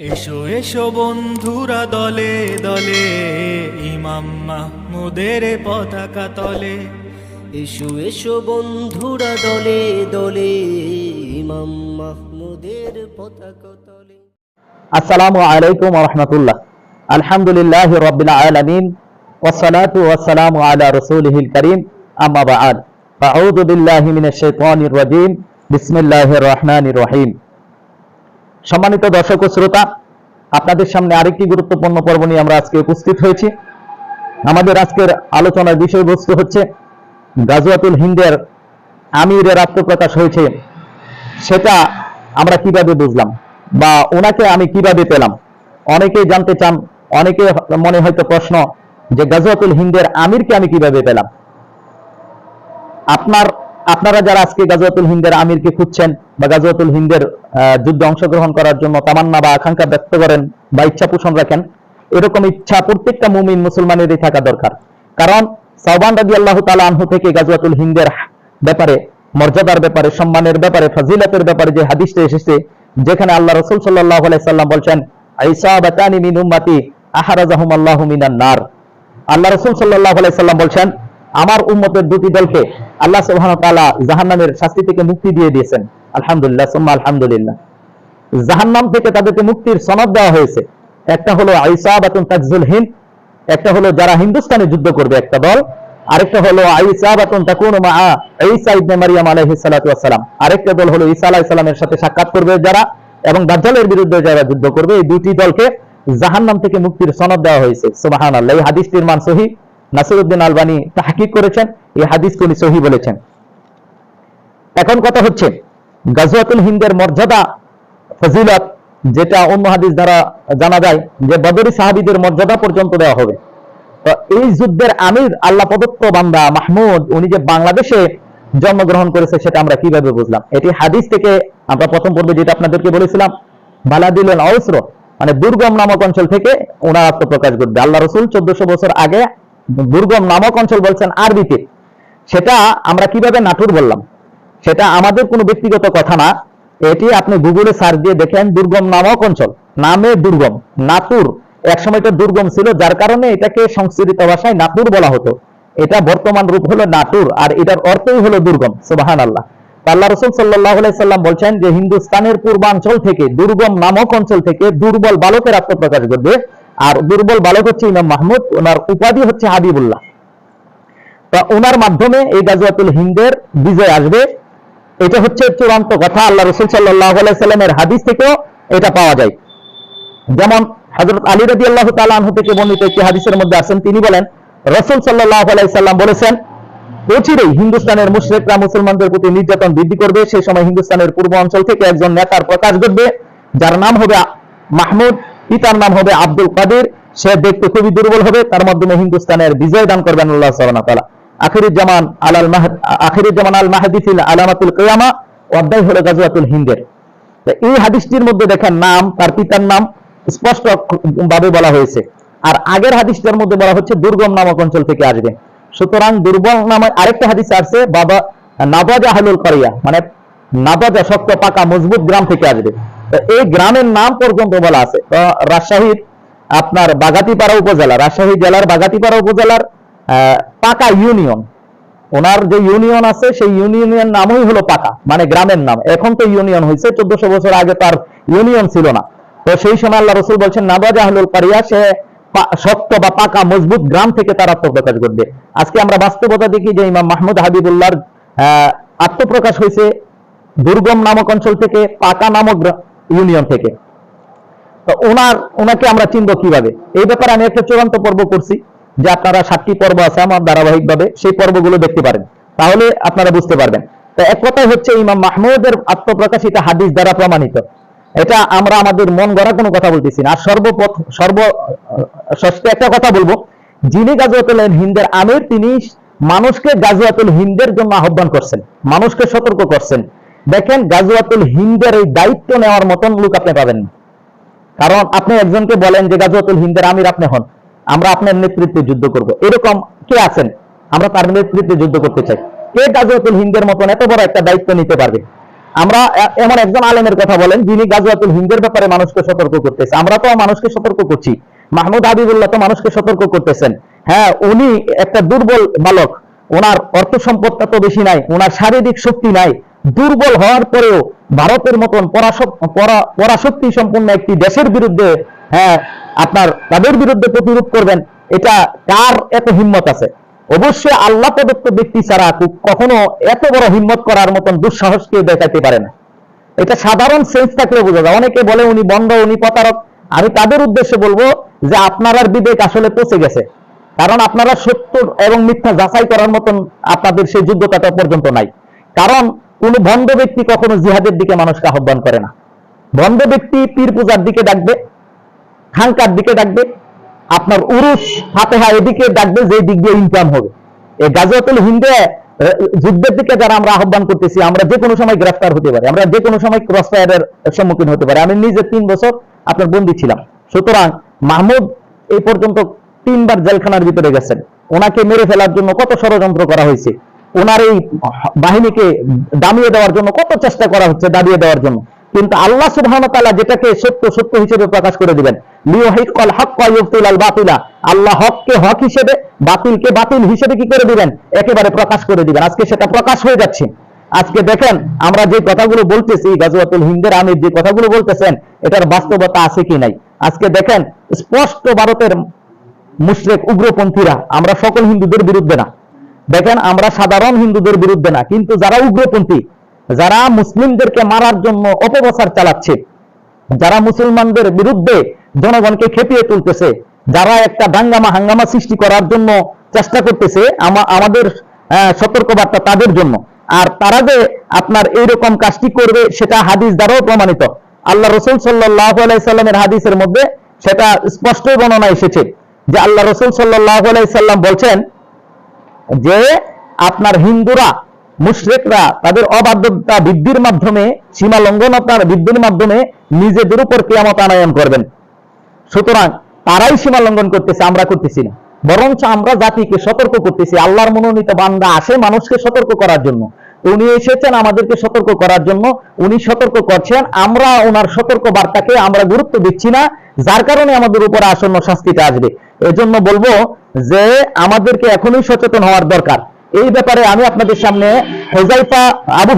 এসো এসো বন্ধুরা দলে দলে ইমাম মাহমুদের পতাকা তলে। এসো এসো বন্ধুরা দলে দলে ইমাম মাহমুদের পতাকা তলে। আসসালামু আলাইকুম রহমতুল্লাহ। আলহামদুলিল্লাহ রবিল আলমিন ওসালাতু ওয়াসালামু আলা রসুলহিল করিম। আম্মা বাআদ। ফাউযু বিল্লাহি মিনাশ শাইতানির রাজিম। বিসমিল্লাহির রহমানির রহিম। সম্মানিত দর্শক ও শ্রোতা, আপনাদের সামনে আরেকটি গুরুত্বপূর্ণ পর্ব নিয়ে আমরা আজকে উপস্থিত হয়েছি। আমাদের আজকের আলোচনার বিষয়বস্তু হচ্ছে গাজওয়াতুল হিন্দের আমিরের আত্মপ্রকাশ হয়েছে। সেটা আমরা কীভাবে বুঝলাম বা ওনাকে আমি কীভাবে পেলাম? অনেকেই জানতে চান, অনেকে মনে হয়তো প্রশ্ন যে গাজওয়াতুল হিন্দের আমিরকে আমি কীভাবে পেলাম? আপনার আপনারা যারা আজকে গাজওয়াতুল হিন্দের আমিরকে খুঁজছেন বা গাজওয়াতুল হিন্দের যুদ্ধে অংশগ্রহণ করার জন্য তামান্না বা আকাঙ্ক্ষা ব্যক্ত করেন বা ইচ্ছা পোষণ রাখেন, এরকম ইচ্ছা প্রত্যেকটা মুমিন মুসলমানেরই থাকা দরকার। কারণ সাহবান রাজি আল্লাহ তালা আনহু থেকে গাজওয়াতুল হিন্দের ব্যাপারে, মর্যাদার ব্যাপারে, সম্মানের ব্যাপারে, ফাজিলাতের ব্যাপারে যে হাদিসটা এসেছে, যেখানে আল্লাহ রসুল সাল্লাহ সাল্লাম বলছেন আইসা বাতানি মিন আল্লাহু মিনান আল্লাহ রসুল সাল্লাহ সাল্লাম বলছেন আমার উম্মতের দুটি দলকে আল্লাহ সুবহান তাআলা জাহান্নামের শাস্তি থেকে মুক্তি দিয়ে দিয়েছেন। আলহামদুলিল্লাহ, সুম্মা আলহামদুলিল্লাহ। জাহান্নাম থেকে তাদেরকে মুক্তির সনদ দেওয়া হয়েছে। একটা হলো আইসাবাতুন তাকজুল হিন্দ, একটা হলো যারা হিন্দুস্তানে যুদ্ধ করবে একটা দল, আরেকটা হলো আইসাবাতুন তাকুনু মা ঈসা ইবনে মারিয়াম আলাইহিস সালাতু ওয়াস আরেকটা দল হলো ঈসা আলাইহিস সালামের সাথে সাক্ষাৎ করবে যারা, এবং দাজ্জালের বিরুদ্ধে যারা যুদ্ধ করবে, এই দুটি দলকে জাহান্নাম থেকে মুক্তির সনদ দেওয়া হয়েছে। সুবহানাল্লাহ, এই হাদিসটির মান সহিহ নাসিরউদ্দিন আলবানী তাহকিক করেছেন, এই হাদিসকে উনি সহিহ বলেছেন। এখন কথা হচ্ছে, গাজওয়াতুল হিন্দের মর্যাদা, ফজিলত, যেটা অন্য হাদিস দ্বারা জানা যায় যে বদরি সাহাবীদের মর্যাদা পর্যন্ত দেওয়া হবে। তো এই যুদ্ধের আমির আল্লাহ প্রদত্ত বান্দা মাহমুদ, উনি যে বাংলাদেশে জন্মগ্রহণ করেছে সেটা আমরা কীভাবে বুঝলাম? এটি হাদিস থেকে আমরা প্রথম পর্বে যেটা আপনাদেরকে বলেছিলাম বালাদিলেন অস্র মানে দুর্গম নামক অঞ্চল থেকে ওনার আত্মপ্রকাশ ঘটবে। আল্লাহ রসুল চোদ্দশো বছর আগে দুর্গম নামক অঞ্চল বলছেন আরবিতে। সেটা আমরা কীভাবে নাটুর বললাম? সেটা আমাদের কোনো ব্যক্তিগত কথা না। এটি আপনি গুগলে সার্চ দিয়ে দেখেন দুর্গম নামক অঞ্চল। নামে দুর্গম। নাতুর একসময় এটা দুর্গম ছিল, যার কারণে এটাকে সংস্কৃত ভাষায় নাতুর বলা হতো। এটা বর্তমান রূপ হলো নাটুর, আর এটার অর্থই হলো দুর্গম সুবাহান আল্লাহ আল্লাহ রসুল সাল্লাম বলছেন যে হিন্দুস্তানের পূর্বাঞ্চল থেকে, দুর্গম নামক অঞ্চল থেকে দুর্বল বালকের আত্মপ্রকাশ ঘটবে। আর দুর্বল বালক হচ্ছে ইমাম মাহমুদ, ওনার উপাধি হচ্ছে হাবিবুল্লাহ। তা ওনার মাধ্যমে এই গাজওয়াতুল হিন্দের বিজয় আসবে। এটা হচ্ছে চূড়ান্ত কথা, আল্লাহ রসুল সাল্লাহ সাল্লামের হাদিস থেকেও এটা পাওয়া যায়। যেমন হজরত আলী রবি আল্লাহ তালু থেকে বর্ণিত একটি হাদিসের মধ্যে আছেন, তিনি বলেন, রসুল সাল্লাহ সাল্লাম বলেছেন, অচিরেই হিন্দুস্তানের মুশরিকরা মুসলমানদের প্রতি নির্যাতন বৃদ্ধি করবে। সেই সময় হিন্দুস্তানের পূর্ব অঞ্চল থেকে একজন নেতার প্রকাশ ঘটবে, যার নাম হবে মাহমুদ পিতার নাম হবে আব্দুল কাদের। সে দেখতে খুবই দুর্বল হবে। তার মাধ্যমে হিন্দুস্তানের বিজয় দান করবেন আল্লাহ তালা আখিরুজ জামান আলাল মাহ আখিরুজ জামান আল মাহাদি ফিল আলামাতুল অধ্যায় হলো হিন্দের। এই হাদিসটির মধ্যে দেখেন নাম, তার পিতার নাম স্পষ্ট ভাবে বলা হয়েছে। আর আগের হাদিসটার মধ্যে বলা হচ্ছে দুর্গম নামক অঞ্চল থেকে আসবে। সুতরাং দুর্বল নামে আরেকটা হাদিস আসছে, বাবা নাবাজা হালুল করিয়া মানে নাবাজা, শক্ত, পাকা, মজবুত গ্রাম থেকে আসবে। এই গ্রামের নাম পর্যন্ত বলা আছে। তো রাজশাহীর আপনার বাগাতিপাড়া উপজেলা, রাজশাহী জেলার বাগাতিপাড়া উপজেলার পাকা ইউনিয়ন। ওনার যে ইউনিয়ন আছে, সেই ইউনিয়নের নামই হলো পাকা মানে গ্রামের নাম। এখন তো ইউনিয়ন হয়েছে, চোদ্দশো বছর আগে তার ইউনিয়ন ছিল না। তো সেই সময় আল্লাহ রসুল বলছেন, নাবাজ আহলুল পারিয়া, সে শক্ত বা পাকা মজবুত গ্রাম থেকে তার আত্মপ্রকাশ করবে। আজকে আমরা বাস্তবতা দেখি যে ইমাম মাহমুদ হাবিবুল্লাহর আত্মপ্রকাশ হয়েছে। দুর্গম নামক অঞ্চল থেকে পাকা নামক ইউনিয়ন থেকে। তো ওনার, ওনাকে আমরা চিনব কীভাবে? এই ব্যাপারে আমি একটা চূড়ান্ত পর্ব করছি, যে আপনারা সাতটি পর্ব আছে আমার ধারাবাহিকভাবে, সেই পর্বগুলো দেখতে পারেন। তাহলে আপনারা বুঝতে পারবেন। তো এক কথাই হচ্ছে ইমাম মাহমুদের আত্মপ্রকাশ এটা হাদিস দ্বারা প্রমাণিত। এটা আমরা আমাদের মন গড়া কোনো কথা বলতেছি না। আর সর্বপথ সর্ব, ষষ্ঠে একটা কথা বলব। যিনি গাজওয়াতুল হিন্দের আমির, তিনি মানুষকে গাজওয়াতুল হিন্দের জন্য আহ্বান করছেন। মানুষকে সতর্ক করছেন। দেখেন গাজওয়াতুল হিন্দের এই দায়িত্ব নেওয়ার মতন লোক আপনি পাবেন। কারণ আপনি একজনকে বলেন যে, গাজওয়াতুল হিন্দের আমির আপনি হন। আমরা আপনার নেতৃত্বে যুদ্ধ করব। এরকম কে আছেন? আমরা তার নেতৃত্বে যুদ্ধ করতে চাই। কে গাজওয়াতুল হিন্দের মতন এত বড় একটা দায়িত্ব নিতে পারবে? আমরা এমন একজন আলেমের কথা বলেন, যিনি গাজওয়াতুল হিন্দের ব্যাপারে মানুষকে সতর্ক করতেছে। আমরা তো মানুষকে সতর্ক করছি। মাহমুদ হাবিবুল্লাহ তো মানুষকে সতর্ক করতেছেন। হ্যাঁ উনি একটা দুর্বল বালক। ওনার অর্থ সম্পদটা তো বেশি নাই, ওনার শারীরিক শক্তি নাই। দুর্বল হওয়ার পরেও ভারতের মতন পরাশক্তি সম্পন্ন একটি দেশের বিরুদ্ধে হ্যাঁ আপনার তাদের বিরুদ্ধে প্রতিরোধ করবেন, এটা কার এত হিম্মত আছে? অবশ্যই আল্লাহ প্রদত্ত ব্যক্তি ছাড়া কখনো এত বড় হিম্মত করার মতন দুঃসাহস কেউ দেখাতে পারে না। এটা সাধারণ সেন্স থাকলে বোঝা যায়। অনেকে বলে উনি বন্ধ, উনি প্রতারক। আমি তাদের উদ্দেশ্যে বলব যে আপনার বিবেক আসলে পচে গেছে। কারণ আপনারা সত্য এবং মিথ্যা যাচাই করার মতন আপনাদের সেই যোগ্যতাটা পর্যন্ত নাই। কারণ কোন ভণ্ড ব্যক্তি কখনো জিহাদের দিকে মানুষকে আহ্বান করে না। ভণ্ড ব্যক্তি পীর পূজার দিকে ডাকবে খাঙ্কার দিকে ডাকবে, আপনার উরুস, ফাতেহা এদিকে ডাকবে যে দিক দিয়ে ইনকাম হবে। এই গাজওয়াতুল হিন্দে যুদ্ধের দিকে যারা আমরা আহ্বান করতেছি, আমরা যে কোনো সময় গ্রেফতার হতে পারি, আমরা যে কোনো সময় ক্রস ফায়ারের সম্মুখীন হতে পারি। আমি নিজে তিন বছর আপনার বন্দী ছিলাম। সুতরাং মাহমুদ এই পর্যন্ত তিনবার জেলখানার ভিতরে গেছেন। ওনাকে মেরে ফেলার জন্য কত ষড়যন্ত্র করা হয়েছে। ওনার এই বাহিনীকে দামিয়ে দেওয়ার জন্য কত চেষ্টা করা হচ্ছে দাবিয়ে দেওয়ার জন্য। কিন্তু আল্লাহ সুবহানাহু যেটাকে সত্য সত্য হিসেবে প্রকাশ করে দিবেন আল্লাহ হককে হক হিসেবে, বাতিলকে বাতিল হিসেবে কি করে দিবেন? একেবারে প্রকাশ করে দিবেন। আজকে সেটা প্রকাশ হয়ে যাচ্ছে। আজকে দেখেন, আমরা যে কথাগুলো বলতেছি, গাজওয়াতুল হিন্দের আমির যে কথাগুলো বলতেছেন, এটার বাস্তবতা আছে কি নাই? আজকে দেখেন, স্পষ্ট ভারতের মুশরিক উগ্রপন্থীরা, আমরা সকল হিন্দুদের বিরুদ্ধে না। দেখেন, আমরা সাধারণ হিন্দুদের বিরুদ্ধে না, কিন্তু যারা উগ্রপন্থী, যারা মুসলিমদেরকে মারার জন্য অপপ্রচার চালাচ্ছে, যারা মুসলমানদের বিরুদ্ধে জনগণকে খেপিয়ে তুলতেছে, যারা একটা দাঙ্গামা হাঙ্গামা সৃষ্টি করার জন্য চেষ্টা করতেছে আমাদের সতর্কবার্তা তাদের জন্য। আর তারা যে আপনার এইরকম কাজটি করবে, সেটা হাদিস দ্বারাও প্রমাণিত। আল্লাহ রসুল সাল্লাহ আলাইসাল্লামের হাদিসের মধ্যে সেটা স্পষ্ট বর্ণনা এসেছে যে আল্লাহ রসুল সাল্লাহ আলাইসাল্লাম বলছেন যে আপনার হিন্দুরা, মুশরিকরা তাদের অবাধ্যতা বৃদ্ধির মাধ্যমে, সীমা লঙ্ঘনতার বৃদ্ধির মাধ্যমে নিজেদের উপর কিয়ামত আনায়ন করবেন। সুতরাং তারাই সীমা লঙ্ঘন করতেছে, আমরা করতেছি না। বরঞ্চ আমরা জাতিকে সতর্ক করতেছি, আল্লাহর মনোনীত বান্দা আসে মানুষকে সতর্ক করার জন্য। উনি এসেছেন আমাদেরকে সতর্ক করার জন্য, উনি সতর্ক করছেন, আমরা ওনার সতর্ক বার্তাকে আমরা গুরুত্ব দিচ্ছি না, যার কারণে আমাদের উপরে আসন্ন শাস্তিটা আসবে। এজন্য বলব যে আমাদেরকে এখনই সচেতন হওয়ার দরকার। এই ব্যাপারে আমি আপনাদের সামনে হোজাইফা আবু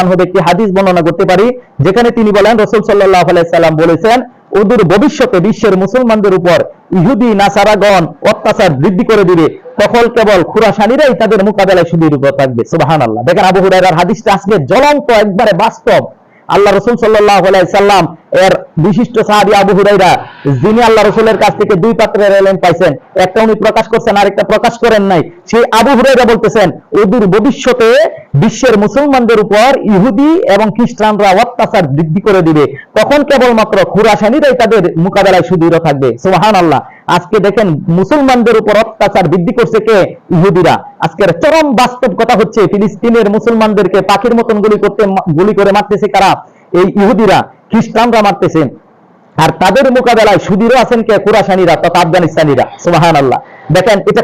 আনহু একটি হাদিস বর্ণনা করতে পারি, যেখানে তিনি বলেন, রাসূল সাল্লাল্লাহু আলাইহি সাল্লাম বলেছেন অদূর ভবিষ্যতে বিশ্বের মুসলমানদের উপর ইহুদি, নাসারাগণ অত্যাচার বৃদ্ধি করে দিবে। তখন কেবল খুরাসানিরাই তাদের মোকাবেলায় উপর থাকবে। সুবহানাল্লাহ। দেখেন আবু হুরায়রার হাদিসটা আজকে জ্বলন্ত, একবারে বাস্তব। আল্লাহ রসুল সাল্লাহ সাল্লাম এর বিশিষ্ট সাহাবি আবু হুরাইরা যিনি আল্লাহ রসুলের কাছ থেকে দুই পাত্রের এলেন পাইছেন, একটা উনি প্রকাশ করছেন আর একটা প্রকাশ করেন নাই। সেই আবু হুরাইরা বলতেছেন, অদূর ভবিষ্যতে বিশ্বের মুসলমানদের উপর ইহুদি এবং খ্রিস্টানরা অত্যাচার বৃদ্ধি করে দিবে। তখন কেবলমাত্র খুরাসানিরাই তাদের মোকাবেলায় সুদৃঢ় থাকবে? সোহান আল্লাহ আজকে দেখেন মুসলমানদের উপর অত্যাচার বৃদ্ধি করছে কে? ইহুদিরা। আজকের চরম বাস্তব কথা হচ্ছে, ফিলিস্তিনের মুসলমানদেরকে পাখির মতন গুলি করতে গুলি করে মারতেছে কারা? এই ইহুদিরা, খ্রিস্টানরা মারতেছে। আর তাদের মোকাবেলায় সুদীরও আছেন কে? কুরাসানিরা তথা আফগানিস্তানিরা। সুবাহান আল্লাহ দেখেন, এটা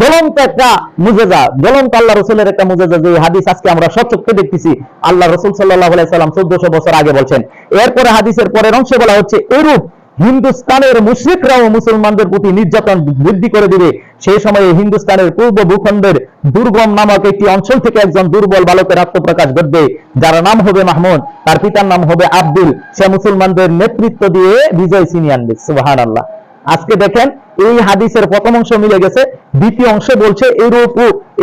জ্বলন্ত একটা মুজেজা, জ্বলন্ত আল্লাহ রসুলের একটা মুজেজা। যে হাদিস আজকে আমরা সচক্ষে দেখতেছি, আল্লাহ রসুল সাল্লাহ সাল্লাম চোদ্দশো বছর আগে বলছেন। এরপরে হাদিসের পরের অংশে বলা হচ্ছে, এরূপ হিন্দুস্তানের মুশরিকরাও মুসলমানদের প্রতি নির্যাতন বৃদ্ধি করে দিবে। সেই সময়ে হিন্দুস্তানের পূর্ব ভূখণ্ডের দুর্গম নামক একটি অঞ্চল থেকে একজন দুর্বল বালকের আত্মপ্রকাশ ঘটবে, যার নাম হবে মাহমুদ। তার পিতার নাম হবে আব্দুল। সে মুসলমানদের নেতৃত্ব দিয়ে বিজয় ছিনিয়ে আনবে। সুবাহান আল্লাহ আজকে দেখেন, এই হাদিসের প্রথম অংশ মিলে গেছে। দ্বিতীয় অংশ বলছে, এরূপ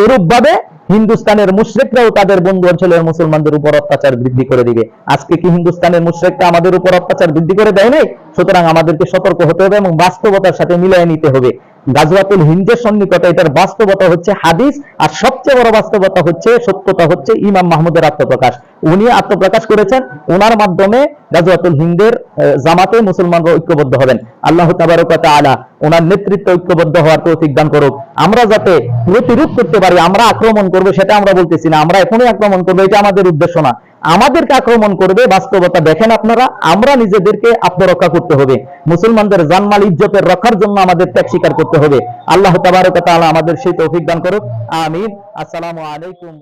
এরূপ ভাবে হিন্দুস্তানের মুশ্রেকরাও তাদের বন্ধু অঞ্চলের মুসলমানদের উপর অত্যাচার বৃদ্ধি করে দিবে। আজকে কি হিন্দুস্তানের মুশ্রেকটা আমাদের উপর অত্যাচার বৃদ্ধি করে দেয় সুতরাং আমাদেরকে সতর্ক হতে হবে এবং বাস্তবতার সাথে মিলিয়ে নিতে হবে। গাজওয়াতুল হিন্দের সন্নিকটে এটার বাস্তবতা হচ্ছে হাদিস, আর সবচেয়ে বড় বাস্তবতা হচ্ছে সত্যতা হচ্ছে ইমাম মাহমুদের আত্মপ্রকাশ। উনি আত্মপ্রকাশ করেছেন ওনার মাধ্যমে গাজওয়াতুল হিন্দের জামাতে মুসলমানরা ঐক্যবদ্ধ হবেন। আল্লাহ তাবারক আলা ওনার নেতৃত্ব ঐক্যবদ্ধ হওয়ার তৌফিক দান করুক। আমরা যাতে প্রতিরোধ করতে পারি, আমরা আক্রমণ করব, সেটা আমরা বলতেছি না, আমরা এখনই আক্রমণ করব, এটা আমাদের উদ্দেশ্য না। আমাদেরকে আক্রমণ করবে, বাস্তবতা দেখেন আপনারা, আমরা নিজেদেরকে আত্মরক্ষা করতে হবে। মুসলমানদের জানমাল ইজ্জতের রক্ষার জন্য আমাদের ত্যাগ স্বীকার করতে হবে। আল্লাহ তাবারক তাআলা আমাদের সেই তৌফিক দান করুক। আমিন। আসসালামু আলাইকুম